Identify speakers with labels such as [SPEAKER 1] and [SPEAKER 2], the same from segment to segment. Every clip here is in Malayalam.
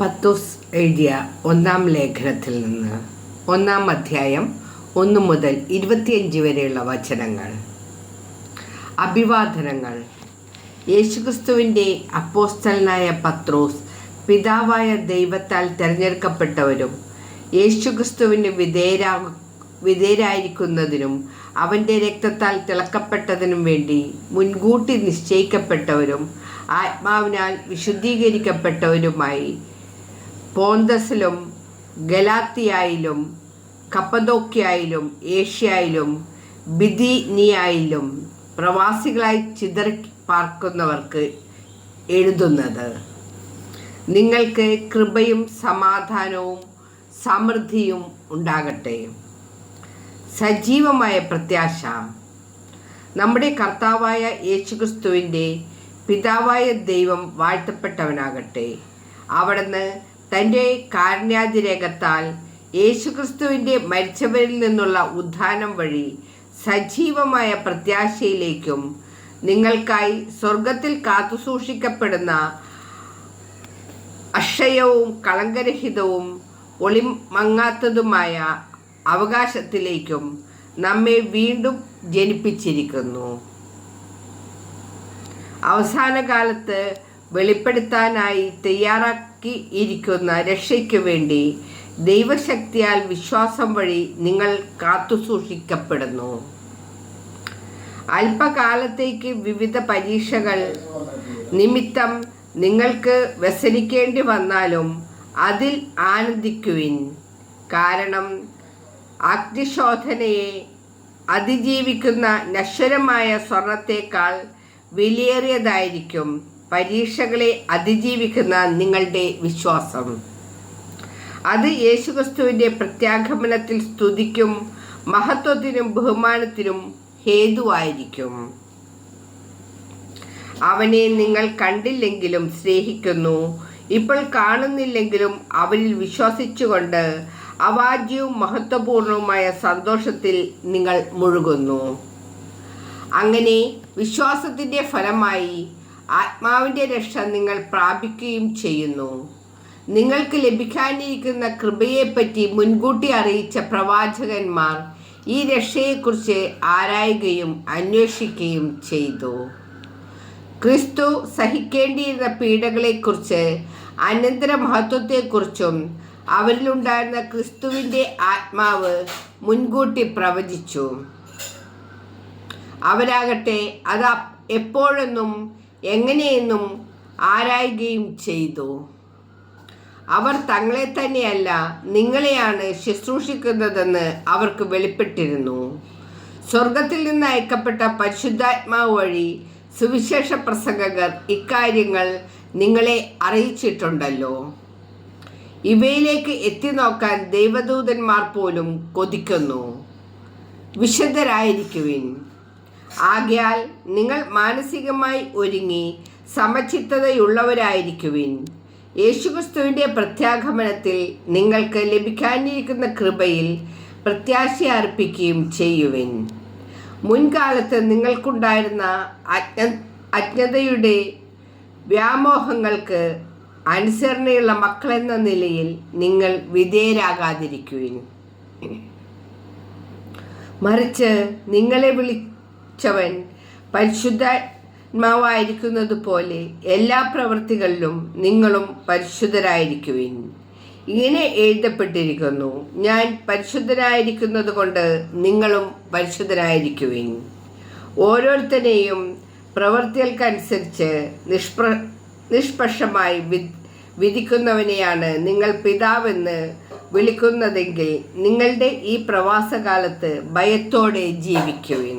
[SPEAKER 1] പത്തോസ് എഴുതിയ ഒന്നാം ലേഖനത്തിൽ നിന്ന് ഒന്നാം അധ്യായം ഒന്ന് മുതൽ ഇരുപത്തിയഞ്ച് വരെയുള്ള വചനങ്ങൾ. അഭിവാദനങ്ങൾ. യേശുക്രിസ്തുവിന്റെ അപ്പോസ്തലനായ പത്രോസ് പിതാവായ ദൈവത്താൽ തിരഞ്ഞെടുക്കപ്പെട്ടവരും യേശുക്രിസ്തുവിന് വിധേയരാ വിധേയരായിരിക്കുന്നതിനും അവന്റെ രക്തത്താൽ തിളക്കപ്പെട്ടതിനും വേണ്ടി മുൻകൂട്ടി നിശ്ചയിക്കപ്പെട്ടവരും ആത്മാവിനാൽ വിശുദ്ധീകരിക്കപ്പെട്ടവരുമായി പോന്തസിലും ഗലാത്തിയായിലും കപ്പദോക്യായിലും ഏഷ്യയിലും ബിദിനിയായിലും പ്രവാസികളായി ചിതറി പാർക്കുന്നവർക്ക് എഴുതുന്നത്. നിങ്ങൾക്ക് കൃപയും സമാധാനവും സമൃദ്ധിയും ഉണ്ടാകട്ടെ. സജീവമായ പ്രത്യാശ. നമ്മുടെ കർത്താവായ യേശുക്രിസ്തുവിന്റെ പിതാവായ ദൈവം വാഴ്ത്തപ്പെട്ടവനാകട്ടെ. അവിടുന്ന് തന്റെ കാരുണ്യാതിരേഖത്താൽ യേശുക്രിസ്തുവിന്റെ മരിച്ചവരിൽ നിന്നുള്ള ഉദ്ധാനം വഴി സജീവമായ പ്രത്യാശയിലേക്കും നിങ്ങൾക്കായി സ്വർഗത്തിൽ കാത്തുസൂക്ഷിക്കപ്പെടുന്ന അക്ഷയവും കളങ്കരഹിതവും ഒളിമങ്ങാത്തതുമായ അവകാശത്തിലേക്കും നമ്മെ വീണ്ടും ജനിപ്പിച്ചിരിക്കുന്നു. അവസാന കാലത്ത് വെളിപ്പെടുത്താനായി തയ്യാറാക്കി ഇരിക്കുന്ന രക്ഷയ്ക്കു വേണ്ടി ദൈവശക്തിയാൽ വിശ്വാസം വഴി നിങ്ങൾ കാത്തുസൂക്ഷിക്കപ്പെടുന്നു അല്പകാലത്തേക്ക് വിവിധ പരീക്ഷകൾ നിമിത്തം നിങ്ങൾക്ക് വ്യസനിക്കേണ്ടി വന്നാലും അതിൽ ആനന്ദിക്കുവിൻ. കാരണം അഗ്നിശോധനയെ അതിജീവിക്കുന്ന നശ്വരമായ സ്വർണത്തേക്കാൾ വിലയേറിയതായിരിക്കും. പരീക്ഷകളെ അതിജീവിക്കുന്ന നിങ്ങളുടെ വിശ്വാസം. അത് യേശുക്രിസ്തുവിന്റെ പ്രത്യാഗമനത്തിൽ സ്തുതിക്കും മഹത്വത്തിനും ബഹുമാനത്തിനും ഹേതുവായിരിക്കും. അവനെ നിങ്ങൾ കണ്ടില്ലെങ്കിലും സ്നേഹിക്കുന്നു ഇപ്പോൾ കാണുന്നില്ലെങ്കിലും അവരിൽ വിശ്വസിച്ചുകൊണ്ട് അവാജ്യവും മഹത്വപൂർണവുമായ സന്തോഷത്തിൽ നിങ്ങൾ മുഴുകുന്നു. അങ്ങനെ വിശ്വാസത്തിന്റെ ഫലമായി ആത്മാവിന്റെ രക്ഷ നിങ്ങൾ പ്രാപിക്കുകയും ചെയ്യുന്നു. നിങ്ങൾക്ക് ലഭിക്കാനിരിക്കുന്ന കൃപയെപ്പറ്റി മുൻകൂട്ടി അറിയിച്ച പ്രവാചകന്മാർ ഈ രക്ഷയെക്കുറിച്ച് ആരായുകയും അന്വേഷിക്കുകയും ചെയ്തു. ക്രിസ്തു സഹിക്കേണ്ടിയിരുന്ന പീഡകളെക്കുറിച്ച് അനന്തര മഹത്വത്തെക്കുറിച്ചും അവരിലുണ്ടായിരുന്ന ക്രിസ്തുവിന്റെ ആത്മാവ് മുൻകൂട്ടി പ്രവചിച്ചു. അവരാകട്ടെ അത് എപ്പോഴെന്നും എങ്ങനെയെന്നും ആരായുകയും ചെയ്തു. അവർ തങ്ങളെ തന്നെയല്ല നിങ്ങളെയാണ് ശുശ്രൂഷിക്കുന്നതെന്ന് അവർക്ക് വെളിപ്പെട്ടിരുന്നു. സ്വർഗത്തിൽ നിന്ന് അയക്കപ്പെട്ട പരിശുദ്ധാത്മാവ് വഴി സുവിശേഷ പ്രസംഗകർ ഇക്കാര്യങ്ങൾ നിങ്ങളെ അറിയിച്ചിട്ടുണ്ടല്ലോ. ഇവയിലേക്ക് എത്തി നോക്കാൻ ദൈവദൂതന്മാർ പോലും കൊതിക്കുന്നു. വിശുദ്ധരായിരിക്കുവിൻ. ആകയാൽ നിങ്ങൾ മാനസികമായി ഒരുങ്ങി സമചിത്തതയുള്ളവരായിരിക്കുവിൻ. യേശുക്രിസ്തുവിന്റെ പ്രത്യാഗമനത്തിൽ നിങ്ങൾക്ക് ലഭിക്കാനിരിക്കുന്ന കൃപയിൽ പ്രത്യാശ അർപ്പിക്കുകയും ചെയ്യുവിൻ. മുൻകാലത്ത് നിങ്ങൾക്കുണ്ടായിരുന്ന അജ്ഞ അജ്ഞതയുടെ വ്യാമോഹങ്ങൾക്ക് അനുസരണയുള്ള മക്കളെന്ന നിലയിൽ നിങ്ങൾ വിധേയരാകാതിരിക്കുവിൻ. മറിച്ച് നിങ്ങളെ വിളിച്ചവൻ പരിശുദ്ധാത്മാവായിരിക്കുന്നത് പോലെ എല്ലാ പ്രവൃത്തികളിലും നിങ്ങളും പരിശുദ്ധരായിരിക്കുവിൻ. ഇങ്ങനെ എഴുതപ്പെട്ടിരിക്കുന്നു ഞാൻ പരിശുദ്ധരായിരിക്കുന്നത് കൊണ്ട് നിങ്ങളും പരിശുദ്ധരായിരിക്കുവിൻ. ഓരോരുത്തരെയും പ്രവൃത്തികൾക്കനുസരിച്ച് നിഷ്പ്ര നിഷ്പക്ഷമായി വിധിക്കുന്നവനെയാണ് നിങ്ങൾ പിതാവെന്ന് വിളിക്കുന്നതെങ്കിൽ നിങ്ങളുടെ ഈ പ്രവാസകാലത്ത് ഭയത്തോടെ ജീവിക്കുവിൻ.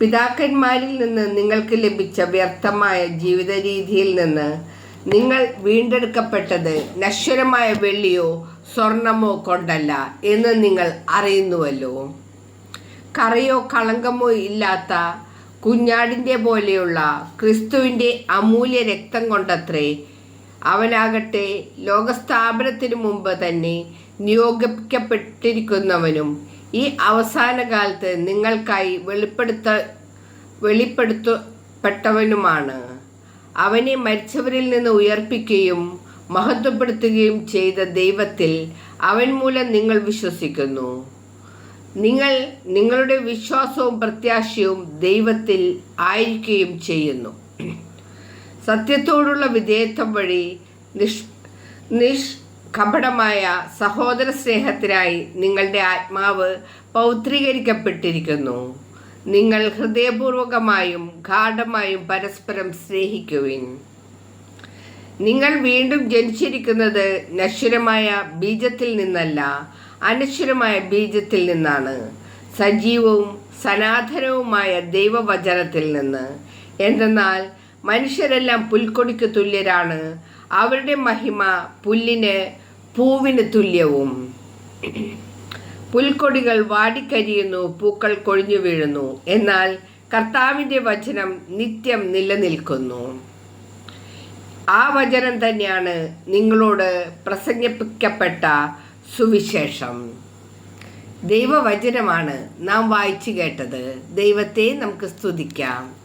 [SPEAKER 1] പിതാക്കന്മാരിൽ നിന്ന് നിങ്ങൾക്ക് ലഭിച്ച വ്യർത്ഥമായ ജീവിത രീതിയിൽ നിന്ന് നിങ്ങൾ വീണ്ടെടുക്കപ്പെട്ടത് നശ്വരമായ വെള്ളിയോ സ്വർണമോ കൊണ്ടല്ല എന്ന് നിങ്ങൾ അറിയുന്നുവല്ലോ. കറയോ കളങ്കമോ ഇല്ലാത്ത കുഞ്ഞാടിന്റെ പോലെയുള്ള ക്രിസ്തുവിന്റെ അമൂല്യ രക്തം കൊണ്ടത്രേ അവനാകട്ടെ ലോകസ്ഥാപനത്തിനു മുമ്പ് തന്നെ നിയോഗിക്കപ്പെട്ടിരിക്കുന്നവനും ഈ അവസാന കാലത്ത് നിങ്ങൾക്കായി വെളിപ്പെടുത്ത വെളിപ്പെടുത്തപ്പെട്ടവനുമാണ്. അവനെ മരിച്ചവരിൽ നിന്ന് ഉയർപ്പിക്കുകയും മഹത്വപ്പെടുത്തുകയും ചെയ്ത ദൈവത്തിൽ അവൻ മൂലം നിങ്ങൾ വിശ്വസിക്കുന്നു. നിങ്ങൾ നിങ്ങളുടെ വിശ്വാസവും പ്രത്യാശയും ദൈവത്തിൽ ആയിരിക്കുകയും ചെയ്യുന്നു. സത്യത്തോടുള്ള വിധേയത്വം വഴി നിഷ് നിഷ്കപടമായ സഹോദര സ്നേഹത്തിനായി നിങ്ങളുടെ ആത്മാവ് പൗത്രീകരിക്കപ്പെട്ടിരിക്കുന്നു. നിങ്ങൾ ഹൃദയപൂർവകമായും ഗാഠമായും പരസ്പരം സ്നേഹിക്കുവിൻ. നിങ്ങൾ വീണ്ടും ജനിച്ചിരിക്കുന്നത് നശ്വരമായ ബീജത്തിൽ നിന്നല്ല അനശ്വരമായ ബീജത്തിൽ നിന്നാണ്. സജീവവും സനാതനവുമായ ദൈവവചനത്തിൽ നിന്ന്. എന്തെന്നാൽ മനുഷ്യരെല്ലാം പുൽക്കൊടിക്ക് തുല്യരാണ്. അവരുടെ മഹിമ പുല്ലിന് പൂവിന് തുല്യവും. പുൽക്കൊടികൾ വാടിക്കരിയുന്നു പൂക്കൾ കൊഴിഞ്ഞു വീഴുന്നു. എന്നാൽ കർത്താവിന്റെ വചനം നിത്യം നിലനിൽക്കുന്നു. ആ വചനം തന്നെയാണ് നിങ്ങളോട് പ്രസംഗിപ്പിക്കപ്പെട്ട സുവിശേഷം. ദൈവവചനമാണ് നാം വായിച്ചു കേട്ടത്. ദൈവത്തെ നമുക്ക് സ്തുതിക്കാം.